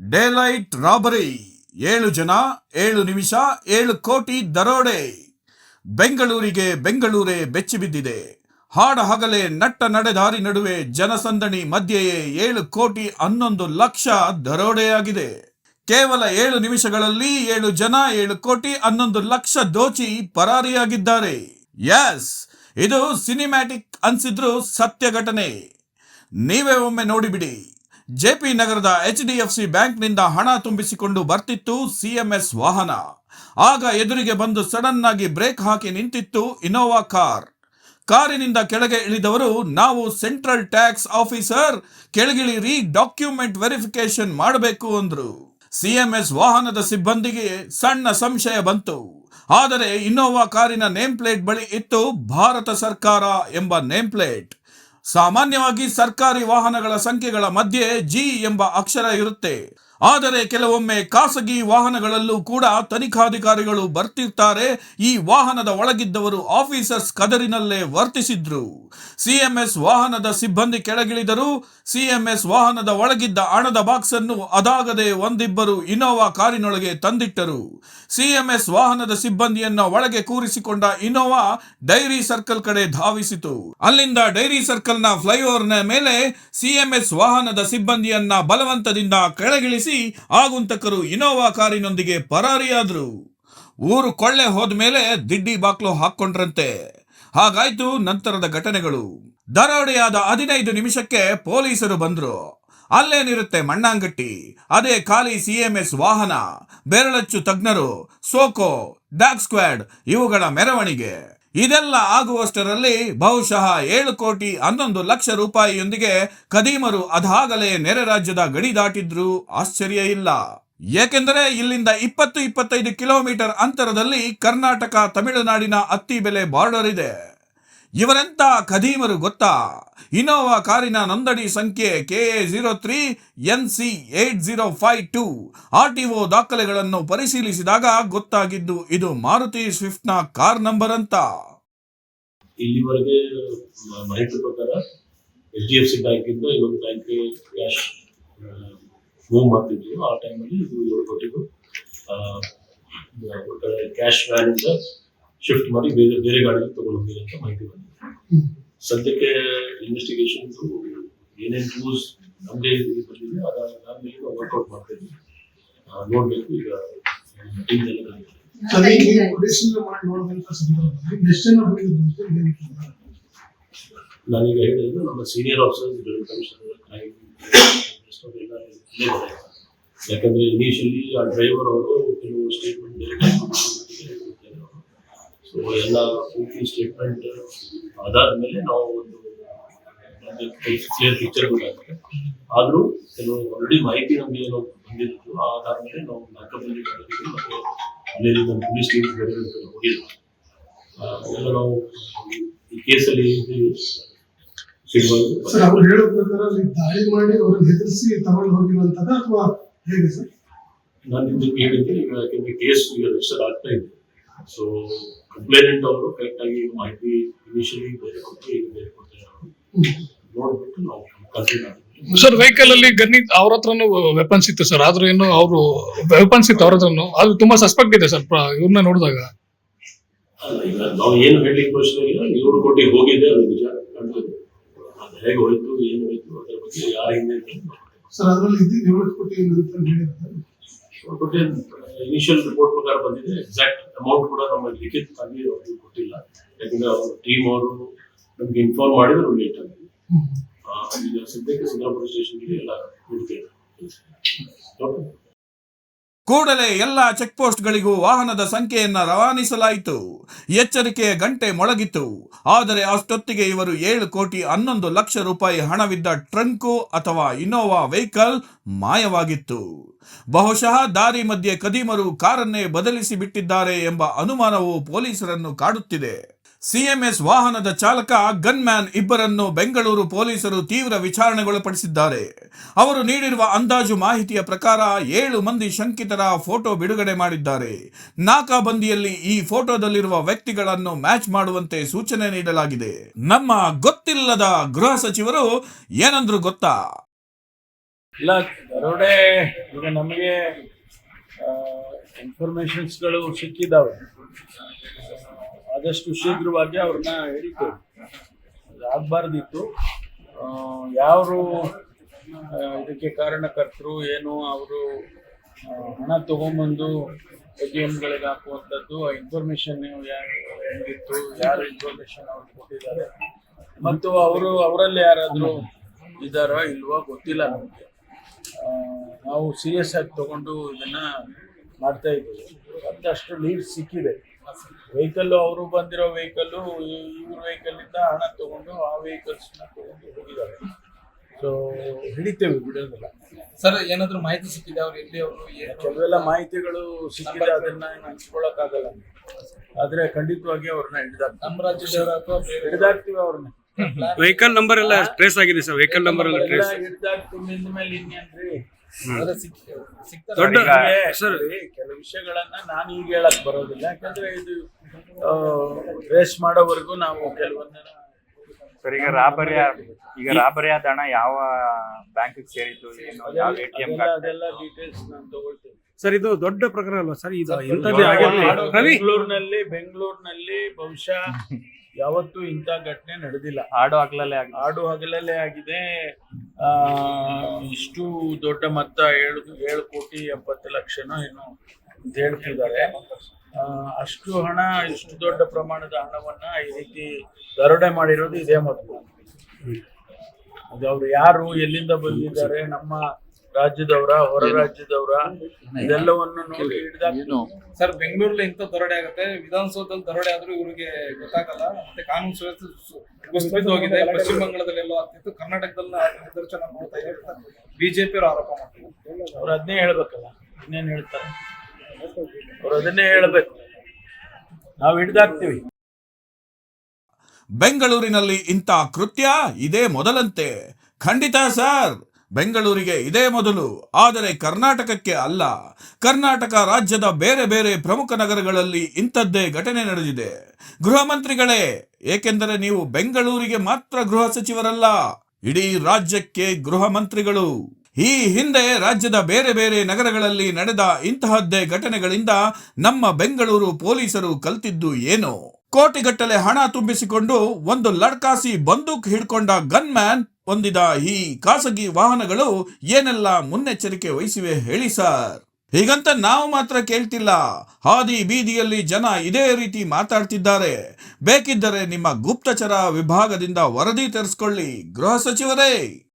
Daylight robbery ಏಳು ಜನ, ಏಳು ನಿಮಿಷ, ಏಳು ಕೋಟಿ ದರೋಡೆ. ಬೆಂಗಳೂರಿಗೆ ಬೆಂಗಳೂರೇ ಬೆಚ್ಚಿಬಿದ್ದಿದೆ ಹಾಡ ಹಗಲೇ ನಟ್ಟ ನಡೆದಾರಿ ನಡುವೆ ಜನಸಂದಣಿ ಮಧ್ಯೆಯೇ ಏಳು ಕೋಟಿ ಹನ್ನೊಂದು ಲಕ್ಷ ದರೋಡೆಯಾಗಿದೆ. ಕೇವಲ ಏಳು ನಿಮಿಷಗಳಲ್ಲಿ ಏಳು ಜನ, ಏಳು ಕೋಟಿ ಹನ್ನೊಂದು ಲಕ್ಷ ದೋಚಿ ಪರಾರಿಯಾಗಿದ್ದಾರೆ. ಎಸ್ ಇದು ಸಿನಿಮ್ಯಾಟಿಕ್ ಅನ್ಸಿದ್ರು ಸತ್ಯ ಘಟನೆ ನೀವೇ ಒಮ್ಮೆ ನೋಡಿಬಿಡಿ. ಜೆಪಿ ನಗರದ ಎಚ್ ಡಿ ಎಫ್ ಸಿ ಬ್ಯಾಂಕ್ನಿಂದ ಹಣ ತುಂಬಿಸಿಕೊಂಡು ಬರ್ತಿತ್ತು ಸಿಎಂಎಸ್ ವಾಹನ. ಆಗ ಎದುರಿಗೆ ಬಂದು ಸಡನ್ ಆಗಿ ಬ್ರೇಕ್ ಹಾಕಿ ನಿಂತಿತ್ತು ಇನೋವಾ ಕಾರ್. ಕಾರಿನಿಂದ ಕೆಳಗೆ ಇಳಿದವರು, ನಾವು ಸೆಂಟ್ರಲ್ ಟ್ಯಾಕ್ಸ್ ಆಫೀಸರ್ ಕೆಳಗಿಳಿರಿ ಡಾಕ್ಯುಮೆಂಟ್ ವೆರಿಫಿಕೇಶನ್ ಮಾಡಬೇಕು ಅಂದ್ರು. ಸಿಎಂಎಸ್ ವಾಹನದ ಸಿಬ್ಬಂದಿಗೆ ಸಣ್ಣ ಸಂಶಯ ಬಂತು. ಆದರೆ ಇನ್ನೋವಾ ಕಾರಿನ ನೇಮ್ ಪ್ಲೇಟ್ ಬಳಿ ಇತ್ತು, ಭಾರತ ಸರ್ಕಾರ ಎಂಬ ನೇಮ್ ಪ್ಲೇಟ್. ಸಾಮಾನ್ಯವಾಗಿ ಸರ್ಕಾರಿ ವಾಹನಗಳ ಸಂಖ್ಯೆಗಳ ಮಧ್ಯೆ ಜಿ ಎಂಬ ಅಕ್ಷರ ಇರುತ್ತೆ. ಆದರೆ ಕೆಲವೊಮ್ಮೆ ಖಾಸಗಿ ವಾಹನಗಳಲ್ಲೂ ಕೂಡ ತನಿಖಾಧಿಕಾರಿಗಳು ಬರ್ತಿರ್ತಾರೆ. ಈ ವಾಹನದ ಒಳಗಿದ್ದವರು ಆಫೀಸರ್ಸ್ ಕದರಿನಲ್ಲೇ ವರ್ತಿಸಿದ್ರು. ಸಿಎಂಎಸ್ ವಾಹನದ ಸಿಬ್ಬಂದಿ ಕೆಳಗಿಳಿದರು. ಸಿಎಂಎಸ್ ವಾಹನದ ಒಳಗಿದ್ದ ಹಣದ ಬಾಕ್ಸ್ ಅನ್ನು ಅದಾಗದೆ ಒಂದಿಬ್ಬರು ಇನೋವಾ ಕಾರಿನೊಳಗೆ ತಂದಿಟ್ಟರು. ಸಿಎಂಎಸ್ ವಾಹನದ ಸಿಬ್ಬಂದಿಯನ್ನ ಒಳಗೆ ಕೂರಿಸಿಕೊಂಡ ಇನೋವಾ ಡೈರಿ ಸರ್ಕಲ್ ಕಡೆ ಧಾವಿಸಿತು. ಅಲ್ಲಿಂದ ಡೈರಿ ಸರ್ಕಲ್ನ ಫ್ಲೈಓವರ್ನ ಮೇಲೆ ಸಿಎಂಎಸ್ ವಾಹನದ ಸಿಬ್ಬಂದಿಯನ್ನ ಬಲವಂತದಿಂದ ಕೆಳಗಿಳಿಸಿ ಆಗುಂತಕರು ಇನೋವಾ ಕಾರಿನೊಂದಿಗೆ ಪರಾರಿಯಾದ್ರು. ಊರು ಕೊಳ್ಳೆ ಹೋದ್ಮೇಲೆ ದಿಡ್ಡಿ ಬಾಕ್ಲು ಹಾಕೊಂಡ್ರಂತೆ ಹಾಗಾಯ್ತು ನಂತರದ ಘಟನೆಗಳು. ದರೋಡೆಯಾದ ಹದಿನೈದು ನಿಮಿಷಕ್ಕೆ ಪೊಲೀಸರು ಬಂದ್ರು. ಅಲ್ಲೇನಿರುತ್ತೆ ಮಣ್ಣಾಂಗಟ್ಟಿ, ಅದೇ ಖಾಲಿ ಸಿಎಂಎಸ್ ವಾಹನ, ಬೆರಳಚ್ಚು ತಜ್ಞರು, ಸೋಕೋ, ಡಾಗ್ ಸ್ಕ್ವಾಡ್ ಇವುಗಳ ಮೆರವಣಿಗೆ. ಇದೆಲ್ಲ ಆಗುವಷ್ಟರಲ್ಲಿ ಬಹುಶಃ ಏಳು ಕೋಟಿ ಹನ್ನೊಂದು ಲಕ್ಷ ರೂಪಾಯಿಯೊಂದಿಗೆ ಕದೀಮರು ಅದಾಗಲೇ ನೆರೆ ರಾಜ್ಯದ ಗಡಿ ದಾಟಿದ್ರು ಆಶ್ಚರ್ಯ ಇಲ್ಲ. ಏಕೆಂದರೆ ಇಲ್ಲಿಂದ ಇಪ್ಪತ್ತು ಇಪ್ಪತ್ತೈದು ಕಿಲೋಮೀಟರ್ ಅಂತರದಲ್ಲಿ ಕರ್ನಾಟಕ, ತಮಿಳುನಾಡಿನ ಅತ್ತಿ ಬೆಲೆ ಬಾರ್ಡರ್ ಇದೆ. ಇವರೆಂತ ಖದೀಮರು ಗೊತ್ತಾ? ಇನೋವಾ ಕಾರಿನ ನೋಂದಣಿ ಸಂಖ್ಯೆ K A zero three N C eight zero five two. R T O ದಾಖಲೆಗಳನ್ನು ಪರಿಶೀಲಿಸಿದಾಗ ಗೊತ್ತಾಗಿದ್ದು ಇದು ಮಾರುತಿ ಸ್ವಿಫ್ಟ್ನ ಕಾರ್ ನಂಬರ್ ಅಂತ. ಇಲ್ಲಿವರೆಗೆ ಮಾಹಿತಿ ಪ್ರಕಾರ ಎಚ್ ಡಿ ಎಫ್ ಸಿ ಬ್ಯಾಂಕಿಂದ ಇನ್ನೊಂದು ಬ್ಯಾಂಕ್ಗೆ ಕ್ಯಾಶ್ ಮೂವ್ ಮಾಡ್ತಿದ್ವಿ ಆ ಟೈಮಲ್ಲಿ ಇದು ಏಳು ಕೋಟಿಗೂ ಕ್ಯಾಶ್ ವ್ಯಾನಿಂದ ಶಿಫ್ಟ್ ಮಾಡಿ ಬೇರೆ ಬೇರೆ ಗಾಡಿಗೆ ತಗೊಂಡೋಗಿದೆ ಅಂತ ಮಾಹಿತಿ ಬಂದಿದೆ ಸದ್ಯಕ್ಕೆ ಇನ್ವೆಸ್ಟಿಗೇಷನ್ ಏನೇನು ಕ್ಲೂಸ್ ನಮಗೆ ಬಂದಿದೆ ಅದಾದ್ಮೇಲೆ ನಾವು ವರ್ಕೌಟ್ ಮಾಡ್ತಾ ಇದ್ವಿ ಆ, ನೋಡ್ಬೇಕು ಈಗ ಟೀಮ್ ಎಲ್ಲ ಕರೀತಾರೆ. ಅದೇ ನೀವು ಪರಿಶೀಲನೆ ಮಾಡಿ ನೋಡಿದಂತ ಸಂದರ್ಭದಲ್ಲಿ ಎಷ್ಟು ಜನ ಬಂದಿದ್ರು ಅಂತ ಹೇಳಿ ಕೇಳಿದ್ರು. ನಾನೀಗ ಹೇಳಿದ್ರೆ ನಮ್ಮ ಸೀನಿಯರ್ ಆಫೀಸರ್ಸ್ ಕಮಿಷನರ್ ಕ್ರೈಮ್ ಎಲ್ಲ ಇಲ್ಲೇ ಇದ್ದಾರೆ. ಯಾಕಂದ್ರೆ ಇನಿಷಿಯಲಿ ಆ ಡ್ರೈವರ್ ಅವರು ಕೆಲವು ಸ್ಟೇಟ್ಮೆಂಟ್ ಸೊ ಎಲ್ಲ ಪೂರ್ತಿ ಸ್ಟೇಟ್ಮೆಂಟ್ ಅದಾದ್ಮೇಲೆ ನಾವು ಒಂದು ಕ್ಲಿಯರ್ ಪಿಕ್ಚರ್ ಗೊತ್ತಾಗುತ್ತೆ ಆದರೂ ಕೆಲವು ಆಲ್ರೆಡಿ ಮಾಹಿತಿ ನಮಗೆ ಏನೋ ಬಂದಿತ್ತು. ಅದಾದ್ಮೇಲೆ ನಾವು ನಾಲ್ಕಲ್ಲಿ ಮತ್ತು ಅಲ್ಲಿ ನಮ್ಮ ಪೊಲೀಸ್ ಟೀಮ್ ಬೇರೆ ಆ, ಎಲ್ಲ ನಾವು ಈ ಕೇಸಲ್ಲಿ ಸಿಗುವುದು ಸರ್ ಅವ್ರು ಹೇಳೋ ಪ್ರಕಾರ ನೀವು ದಾಳಿ ಮಾಡಿ ಅವ್ರನ್ನ ಹೆದರಿಸಿ ತಗೊಂಡು ಅಥವಾ ಹೇಗೆ ಸರ್? ನಾನು ನಿಮ್ಗೆ ಹೇಳಿದ್ದೆ ಈಗ ಯಾಕೆಂದ್ರೆ ಕೇಸ್ ಈಗ ರಿಜಿಸ್ಟರ್ ಆಗ್ತಾ ಇದೆ. ಸೊ ಕಂಪ್ಲೇನೆಂಟ್ ಅವರು ಕರೆಕ್ಟ್ ಆಗಿ ಮಾಹಿತಿ ಇನಿಷಿಯಲಿ ಬೇರೆ ಕೊಟ್ಟು ಈಗ ಬೇರೆ ಕೊಡ್ತಾರೆ ನೋಡ್ಬಿಟ್ಟು ನಾವು ಕನ್ಸಿಡರ್ ಸರ್ ವೆಹಿಕಲ್ ಅಲ್ಲಿ ಗನ್ನಿ ಅವ್ರ ಹತ್ರನು ವೆಪನ್ಸ್ ಇತ್ತು ಸರ್ ಆದ್ರೂ ಏನು ಅವರು ವೆಪನ್ಸ್ ಇತ್ತು ಅವ್ರ ಹತ್ರನು. ಅದು ತುಂಬಾ ಸಸ್ಪೆಕ್ಟ್ ಇದೆ ಸರ್ ಇವ್ರನ್ನ ನೋಡಿದಾಗ. ಅಲ್ಲ, ಈಗ ನಾವು ಏನು ಹೇಳಲಿಕ್ಕೆ ಪ್ರಶ್ನೆ ಇಲ್ಲ. ಏಳು ಕೋಟಿ ಹೋಗಿದೆ ಅದು ನಿಜ. ಅದು ಹೇಗೆ ಹೋಯ್ತು ಏನು ಹೋಯ್ತು ಅದರ ಬಗ್ಗೆ ಯಾರ ಹಿಂದೆ ಸರ್ ಅದರಲ್ಲಿ ಇದ್ದು ಏಳು ಕೋಟಿ ಅಂತ ಹೇಳಿದ್ದಾರೆ ಏಳು ಕೋಟಿ ಇನಿಷಿಯಲ್ ರಿಪೋರ್ಟ್ ಪ್ರಕಾರ ಬಂದಿದೆ. ಎಕ್ಸಾಕ್ಟ್ ಅಮೌಂಟ್ ಕೂಡ ನಮ್ಮ ಲಿಖಿತವಾಗಿ ಅವ್ರಿಗೆ ಕೊಟ್ಟಿಲ್ಲ. ಯಾಕಂದ್ರೆ ಅವ್ರ ಟೀಮ್ ಅವರು ನಮ್ಗೆ ಇನ್ಫಾರ್ಮ್ ಮಾಡಿದ್ರು ಲೇಟ್ ಆಗಿದೆ ಈಗ ಸದ್ಯಕ್ಕೆ ಸಿಂಗಾಪುರ ಸ್ಟೇಷನ್ಗೆ ಎಲ್ಲ ಹುಡುಕಿ ಓಕೆ ಕೂಡಲೇ ಎಲ್ಲ ಚೆಕ್ ಪೋಸ್ಟ್ಗಳಿಗೂ ವಾಹನದ ಸಂಖ್ಯೆಯನ್ನು ರವಾನಿಸಲಾಯಿತು. ಎಚ್ಚರಿಕೆಯ ಗಂಟೆ ಮೊಳಗಿತು. ಆದರೆ ಅಷ್ಟೊತ್ತಿಗೆ ಇವರು ಏಳು ಕೋಟಿ ಹನ್ನೊಂದು ಲಕ್ಷ ರೂಪಾಯಿ ಹಣವಿದ್ದ ಟ್ರಂಕು ಅಥವಾ ಇನೋವಾ ವೆಹಿಕಲ್ ಮಾಯವಾಗಿತ್ತು. ಬಹುಶಃ ದಾರಿ ಮಧ್ಯೆ ಕದೀಮರು ಕಾರನ್ನೇ ಬದಲಿಸಿ ಬಿಟ್ಟಿದ್ದಾರೆ ಎಂಬ ಅನುಮಾನವು ಪೊಲೀಸರನ್ನು ಕಾಡುತ್ತಿದೆ. ಸಿಎಂಎಸ್ ವಾಹನದ ಚಾಲಕ, ಗನ್ಮ್ಯಾನ್ ಇಬ್ಬರನ್ನು ಬೆಂಗಳೂರು ಪೊಲೀಸರು ತೀವ್ರ ವಿಚಾರಣೆಗೊಳಪಡಿಸಿದ್ದಾರೆ. ಅವರು ನೀಡಿರುವ ಅಂದಾಜು ಮಾಹಿತಿಯ ಪ್ರಕಾರ ಏಳು ಮಂದಿ ಶಂಕಿತರ ಫೋಟೋ ಬಿಡುಗಡೆ ಮಾಡಿದ್ದಾರೆ. ನಾಕಾಬಂದಿಯಲ್ಲಿ ಈ ಫೋಟೋದಲ್ಲಿರುವ ವ್ಯಕ್ತಿಗಳನ್ನು ಮ್ಯಾಚ್ ಮಾಡುವಂತೆ ಸೂಚನೆ ನೀಡಲಾಗಿದೆ. ನಮ್ಮ ಗೊತ್ತಿಲ್ಲದ ಗೃಹ ಸಚಿವರು ಏನಂದ್ರು ಗೊತ್ತಾ? ಇಲ್ಲ, ದರೋಡೆ, ಈಗ ನಮಗೆ ಇನ್ಫಾರ್ಮೇಶನ್ಸ್ಗಳು ಸಿಕ್ಕಿದ್ದಾವೆ. ಆದಷ್ಟು ಶೀಘ್ರವಾಗಿ ಅವ್ರನ್ನ ಹಿಡಿತೇವೆ. ಆಗಬಾರ್ದಿತ್ತು. ಯಾರು ಇದಕ್ಕೆ ಕಾರಣಕರ್ತರು, ಏನು, ಅವರು ಹಣ ತಗೊಂಬಂದು ಎ ಟಿ ಎಮ್ಗಳಿಗೆ ಹಾಕುವಂಥದ್ದು, ಆ ಇನ್ಫಾರ್ಮೇಶನ್ ಹೆಂಗಿತ್ತು, ಯಾರು ಇನ್ಫಾರ್ಮೇಷನ್ ಅವ್ರು ಕೊಟ್ಟಿದ್ದಾರೆ, ಮತ್ತು ಅವರು, ಅವರಲ್ಲಿ ಯಾರಾದರೂ ಇದ್ದಾರೋ ಇಲ್ವೋ ಗೊತ್ತಿಲ್ಲ ನಮಗೆ. ನಾವು ಸೀರಿಯಸ್ ಆಗಿ ತಗೊಂಡು ಇದನ್ನು ಮಾಡ್ತಾ ಇದ್ದೀವಿ. ಮತ್ತಷ್ಟು ಲೀಡ್ ಸಿಕ್ಕಿದೆ ವೆಹಿಕಲ್ಲು ಅವರು ಬಂದಿರೋ ವೆಹಿಕಲ್ಲು ಇವ್ರ ವೆಹಿಕಲ್ಲಿಂದ ಹಣ ತಗೊಂಡು ಆ ವೆಹಿಕಲ್ಸ್ನ ತಗೊಂಡು ಹೋಗಿದ್ದಾರೆ. ಸೊ ಹಿಡಿತೇವೆ ಬಿಡೋದಿಲ್ಲ. ಸರ್ ಏನಾದ್ರು ಮಾಹಿತಿ ಸಿಕ್ಕಿದೆ ಅವ್ರು ಎಲ್ಲಿ ಅವರು ಕೆಲವೆಲ್ಲ ಮಾಹಿತಿಗಳು ಸಿಕ್ಕಿದೆ ಅದನ್ನ ಹಂಚ್ಕೊಳಕ್ಕಾಗಲ್ಲ ಆದ್ರೆ ಖಂಡಿತವಾಗಿ ಅವ್ರನ್ನ ಹಿಡಿದಾಕ್ತೀವಿ. ನಮ್ಮ ರಾಜ್ಯದವರ ಅಥವಾ ಹಿಡಿದಾಗ್ತೀವಿ ಹಿಡಿದಾಕ್ತೀವಿ ಅವ್ರನ್ನ ವೆಹಿಕಲ್ ನಂಬರ್ ಎಲ್ಲ ಟ್ರೇಸ್ ಆಗಿದೆ ಸರ್ ವೆಹಿಕಲ್ ನಂಬರ್ ಎಲ್ಲ ಟ್ರೇಸ್ ಹಿಡಿದಾಕ್ತೀವಿ ಮೇಲೆ ಇನ್ನೇನ್ರಿ? ದೊಡ್ಡ ಕೆಲವು ವಿಷಯಗಳನ್ನ ನಾನು ಈಗ ಹೇಳಕ್ ಬರೋದಿಲ್ಲ. ಯಾಕಂದ್ರೆ ಇದು ರೇಸ್ ಮಾಡೋವರೆಗೂ ನಾವು ಕೆಲವೊಂದನ್ನ ಸರ್ ಈಗ ರಾಬರಿ ಈಗ ರಾಬರಿ ಆದ ಹಣ ಯಾವ ಬ್ಯಾಂಕ್ ಸೇರಿದ್ದು ಏನು ಅದೆಲ್ಲ ಡೀಟೇಲ್ಸ್ ನಾನು ತಗೊಳ್ತೀನಿ. ಸರ್ ಇದು ದೊಡ್ಡ ಪ್ರಕರಣ ಅಲ್ವಾ ಸರ್? ಇದು ಬೆಂಗಳೂರಿನಲ್ಲಿ ಬೆಂಗಳೂರಿನಲ್ಲಿ ಬಹುಶಃ ಯಾವತ್ತೂ ಇಂಥ ಘಟನೆ ನಡೆದಿಲ್ಲ. ಆಡು ಹಗಲಲ್ಲೇ ಆಗಿದೆ. ಆಡು ಹಗಲಲ್ಲೇ ಆಗಿದೆ. ಇಷ್ಟು ದೊಡ್ಡ ಮೊತ್ತ ಏಳು ಏಳು ಕೋಟಿ ಎಪ್ಪತ್ತು ಲಕ್ಷನೋ ಏನು ಹೇಳ್ತಿದ್ದಾರೆ. ಅಷ್ಟು ಹಣ, ಇಷ್ಟು ದೊಡ್ಡ ಪ್ರಮಾಣದ ಹಣವನ್ನ ಈ ರೀತಿ ದರೋಡೆ ಮಾಡಿರೋದು ಇದೇ ಮೊದಲು. ಅದು ಅವರು ಯಾರು, ಎಲ್ಲಿಂದ ಬಂದಿದ್ದಾರೆ, ನಮ್ಮ ರಾಜ್ಯದವರ ಹೊರ ರಾಜ್ಯದವರ ಇದೆಲ್ಲವನ್ನು ನೋಡಿ ಹಿಡಿದ ಸರ್ ಬೆಂಗಳೂರಲ್ಲಿ ಇಂಥ ದರೋಡೆ ಆಗುತ್ತೆ. ವಿಧಾನಸೌಧದಲ್ಲಿ ದರೋಡೆ ಆದ್ರೂ ಇವರಿಗೆ ಗೊತ್ತಾಗಲ್ಲ. ಮತ್ತೆ ಕಾನೂನು ಸುವ್ಯವಸ್ಥೆ ಹೋಗಿದೆ ಪಶ್ಚಿಮ ಬಂಗಾಳದಲ್ಲಿ ಎಲ್ಲೋ ಆಗ್ತಿತ್ತು. ಕರ್ನಾಟಕದಲ್ಲಿ ನಿದರ್ಶನ ನೋಡ್ತಾ ಇದೆ ಬಿಜೆಪಿ ಅವರು ಆರೋಪ ಮಾಡ್ತಾರೆ. ಅವ್ರು ಅದನ್ನೇ ಹೇಳ್ಬೇಕಲ್ಲ. ಇನ್ನೇನ್ ಹೇಳ್ತಾರೆ? ಅವ್ರು ಅದನ್ನೇ ಹೇಳ್ಬೇಕು. ನಾವು ಹಿಡಿದಾಗ್ತೀವಿ ಬೆಂಗಳೂರಿನಲ್ಲಿ ಇಂಥ ಕೃತ್ಯ ಇದೇ ಮೊದಲಂತೆ. ಖಂಡಿತ ಸರ್. ಬೆಂಗಳೂರಿಗೆ ಇದೇ ಮೊದಲು. ಆದರೆ ಕರ್ನಾಟಕಕ್ಕೆ ಅಲ್ಲ. ಕರ್ನಾಟಕ ರಾಜ್ಯದ ಬೇರೆ ಬೇರೆ ಪ್ರಮುಖ ನಗರಗಳಲ್ಲಿ ಇಂಥದ್ದೇ ಘಟನೆ ನಡೆದಿದೆ. ಗೃಹ ಮಂತ್ರಿಗಳೇ, ಏಕೆಂದರೆ ನೀವು ಬೆಂಗಳೂರಿಗೆ ಮಾತ್ರ ಗೃಹ ಸಚಿವರಲ್ಲ. ಇಡೀ ರಾಜ್ಯಕ್ಕೆ ಗೃಹ ಮಂತ್ರಿಗಳು. ಈ ಹಿಂದೆ ರಾಜ್ಯದ ಬೇರೆ ಬೇರೆ ನಗರಗಳಲ್ಲಿ ನಡೆದ ಇಂತಹದ್ದೇ ಘಟನೆಗಳಿಂದ ನಮ್ಮ ಬೆಂಗಳೂರು ಪೊಲೀಸರು ಕಲ್ತಿದ್ದು ಏನು? ಕೋಟಿಗಟ್ಟಲೆ ಹಣ ತುಂಬಿಸಿಕೊಂಡು ಒಂದು ಲಡ್ಕಾಸಿ ಬಂದೂಕ್ ಹಿಡ್ಕೊಂಡ ಗನ್ ಮ್ಯಾನ್ ಹೊಂದಿದ ಈ ಖಾಸಗಿ ವಾಹನಗಳು ಏನೆಲ್ಲ ಮುನ್ನೆಚ್ಚರಿಕೆ ವಹಿಸಿವೆ ಹೇಳಿ ಸರ್. ಹೀಗಂತ ನಾವು ಮಾತ್ರ ಕೇಳ್ತಿಲ್ಲ. ಹಾದಿ ಬೀದಿಯಲ್ಲಿ ಜನ ಇದೇ ರೀತಿ ಮಾತಾಡ್ತಿದ್ದಾರೆ. ಬೇಕಿದ್ದರೆ ನಿಮ್ಮ ಗುಪ್ತಚರ ವಿಭಾಗದಿಂದ ವರದಿ ತರಿಸ್ಕೊಳ್ಳಿ ಗೃಹ ಸಚಿವರೇ.